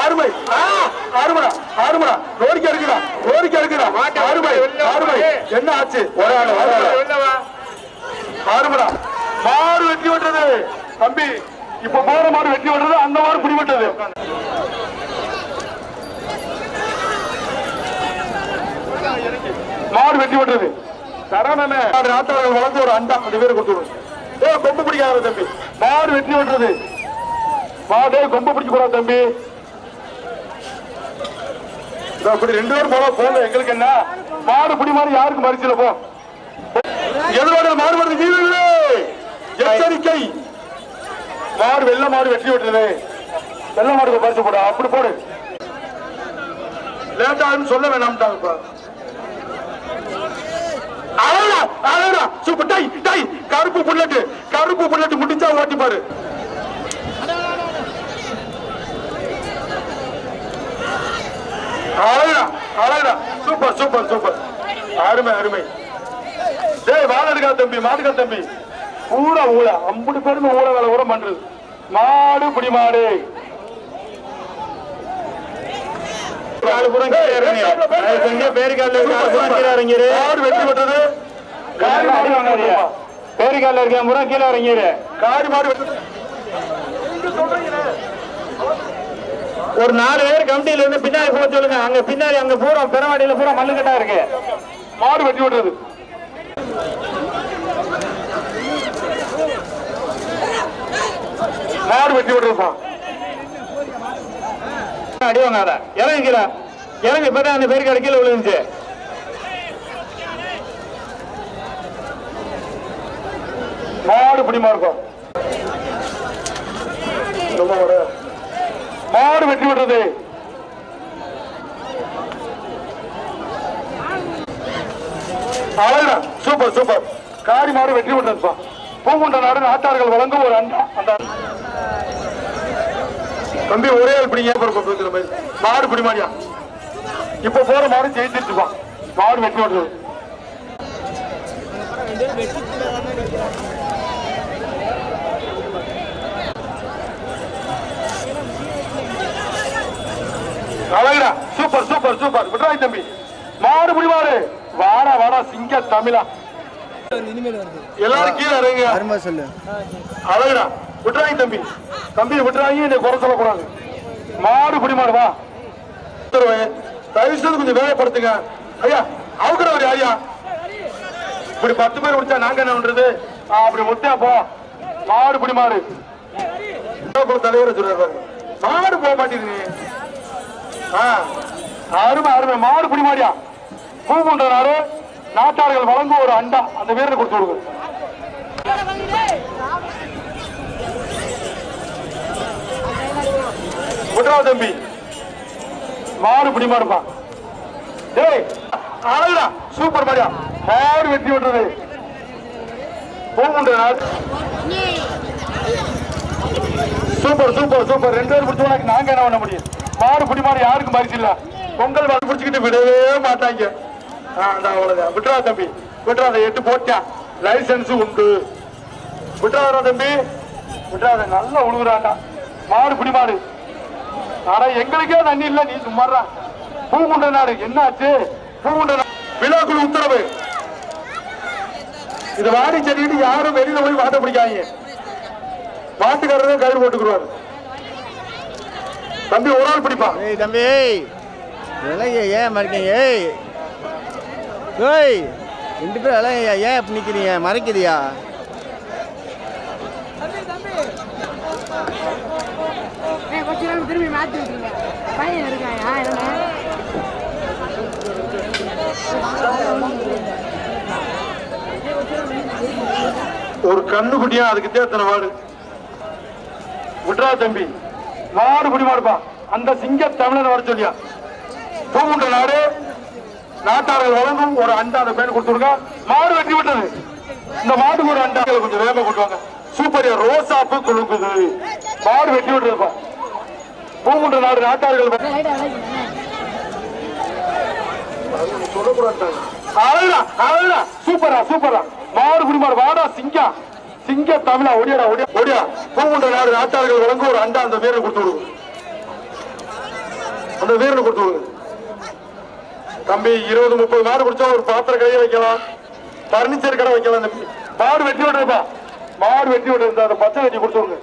அருமை. ஆ, அருமைடா, அருமைடா. நொறுக்கி எடுக்குடா, நொறுக்கி எடுக்குடா. அருமை, அருமை. என்ன ஆச்சு ஒரு ஆளு, ஒரு ஆளு. மாறுபடா மாடு வெட்டி விட்டது தம்பி இப்ப போற மாடு வெட்டி விட்டது அந்த மாடு பிடிபட்டது மாடு வெட்டி விட்டது தரணமே நாட்டாளர்கள் வளர்ந்து ஒரு அண்டா அந்த பேர் கொடுத்துடும் ஏ கொம்பு பிடிக்காத தம்பி. மாடு வெட்டி விட்டுறது. மாடு கொம்பு பிடிக்க கூடாது தம்பி. அப்படி ரெண்டு பேரும் போல போல எங்களுக்கு என்ன? மாடு பிடி மாடு யாருக்கு மறிச்சல போ. எதிரோட மாறுபடுது வீரர்களே எச்சரிக்கை. மாடு வெள்ள மாடு வெற்றி விட்டுறது. வெள்ள மாடு பறிச்சு போடு. அப்படி போடு. லேட்டாகும் சொல்ல வேணாம்ட்டாங்க அழகா அழகா சூப்பர் டை. கருப்பு புல்லட்டு கருப்பு புல்லட்டு முடிஞ்சா ஓட்டி பாரு. அழகா அழகா சூப்பர் சூப்பர் சூப்பர். அருமை அருமை. டேய் வாழடுக்கா தம்பி மாடுக்கா தம்பி. ஊழ ஊழ. அம்புட்டு பேருமே ஊழ வேலை ஊற பண்றது. மாடு பிடி மாடு. காலு புறம் கீழே இறங்கு. தயவு செஞ்சு பேருக்கால்ல இருக்க ஆளு புறம் கீழே இறங்கிரு. மாடு வெற்றி பெற்றது பேருக்கால்ல இருக்க முறம் கீழே இறங்கிரு காரி மாடு ஒரு நாலு பேர் கமிட்டியில இருந்து பின்னாடி போக சொல்லுங்க. அங்க பின்னாடி அங்க பூரா பெறவாடியில பூரா மல்லுக்கட்டா இருக்கு. மாடு வெற்றி பெற்றது மாடு வெற்றி பெற்றதுப்பா அடி வாங்காத. இறங்கு இப்பதான் அந்த பேருக்காடு கீழே விழுந்துச்சு. மாடு பிடிமா இருக்கும் மாடு வெற்றி பெற்றது. அழகா சூப்பர் சூப்பர். காரி மாடு வெற்றி பெற்றதுப்பா. பூங்குண்ட நாடு நாட்டார்கள் வழங்கும் ஒரு அண்டா அந்த தம்பி ஒரே ஆள் பிடிங்க மாடு பிடி மாடியா? இப்ப போற மாடு ஜெயிச்சிருச்சுப்பா. மாடு வெற்றி பெற்றது அழகுடா சூப்பர் சூப்பர். விட்ராய் தம்பி மாடு முடிவாரு வாடா வாடா சிங்க தமிழா. எல்லாரும் கீழே இறங்க அருமை சொல்லு அழகுடா விட்ராய் தம்பி தம்பி விட்டுறாங்க என்னை குறை சொல்லக்கூடாது. மாடு பிடி வா. உத்தரவு. தயவு செய்து கொஞ்சம் வேலைப்படுத்துங்க ஐயா அவுக்குறவர் ஐயா இப்படி பத்து பேர் முடிச்சா நாங்க என்ன பண்றது? அப்படி முட்டையா போ. மாடு பிடி மாடு தலைவரை சொல்றாரு மாடு போக மாட்டேங்குது ஆ, அருமை அருமை. மாடு பிடி மாடியா? பூமுன்ற நாடு நாட்டார்கள் வழங்கும் ஒரு அண்டா. அந்த வீரரை கொடுத்து விடுங்க. குட்ரா தம்பி. மாடு பிடி மாடுப்பா. டேய் அழகுடா. சூப்பர் மாடியா. மாடு வெட்டி விட்டுறது பூமுன்ற நாடு சூப்பர் சூப்பர் சூப்பர். ரெண்டு பேரும் பிடிச்சவங்க நாங்க என்ன பண்ண முடியும்? மாடு பிடி மாடு யாருக்கும் பரிசு இல்லை. பொங்கல் வந்து பிடிச்சிக்கிட்டு விடவே மாட்டாங்க. ஆ, அவ்வளவுதான். விட்டுறா தம்பி. விட்டுறாத எட்டு போட்டான் லைசன்ஸ் உண்டு. விட்டுறாதா தம்பி. விட்டுறாத நல்லா உழுகுறாண்டா மாடு பிடி மாடு. ஆனா எங்களுக்கே தண்ணி இல்ல நீ சும்மாறா பூங்குண்ட நாடு. என்ன ஆச்சு பூங்குண்ட நாடு. விழாக்குழு உத்தரவு. இது வாடி செடிட்டு யாரும் வெளியில போய் வாட்ட பிடிக்காங்க மாட்டுக்காரரே கயிறு போட்டுக்குருவாரு. தம்பி ஒரு ஆள் பிடிப்பான் தம்பி. இதெல்லாம் ஏன் மறைக்கீங்க ஏய் ஏய் ரெண்டு பேரும் எல்லாம் ஏன் ஏன் இப்படி நிற்கிறீங்க திரும்பி விட்டுருங்க. பையன் இருக்காயா? என்ன ஒரு கண்ணு குட்டியா அதுக்கு தேத்தன மாடு. விட்றா தம்பி. மாடு மாடுப்பா அந்த சிங்க தமிழன் வர சொல்லியா? பூமுண்ட நாடு. நாட்டார்கள் வழங்கும் ஒரு அண்டா அந்த பேர் கொடுத்துருங்க. மாடு வெட்டி விட்டது. இந்த மாட்டுக்கு ஒரு அண்டா கொஞ்சம் வேகமா கொண்டு வாங்க. சூப்பர் ரோசாப்பு குலுக்குது மாடு வெட்டி விட்டுருப்பா பூமுண்ட நாடு நாட்டார்கள் அழகா. அழகா சூப்பரா சூப்பரா. மாடு பிடி மாடு வாடா சிங்கம் சிங்க தமிழா ஒடியாடா ஒடியா. ஒடியா. பூங்குன்ற நாடு நாட்டார்கள் வழங்க ஒரு அண்டா அந்த வீரனை கொடுத்து விடுங்க அந்த வீரனை கொடுத்து விடுங்க தம்பி இருபது முப்பது மாடு குடிச்சா ஒரு பாத்திர கடையை வைக்கலாம். பர்னிச்சர் கடை வைக்கலாம். தம்பி மாடு வெட்டி விட்டுருப்பா. மாடு வெட்டி விட்டு அந்த பச்சை வெட்டி கொடுத்து விடுங்க.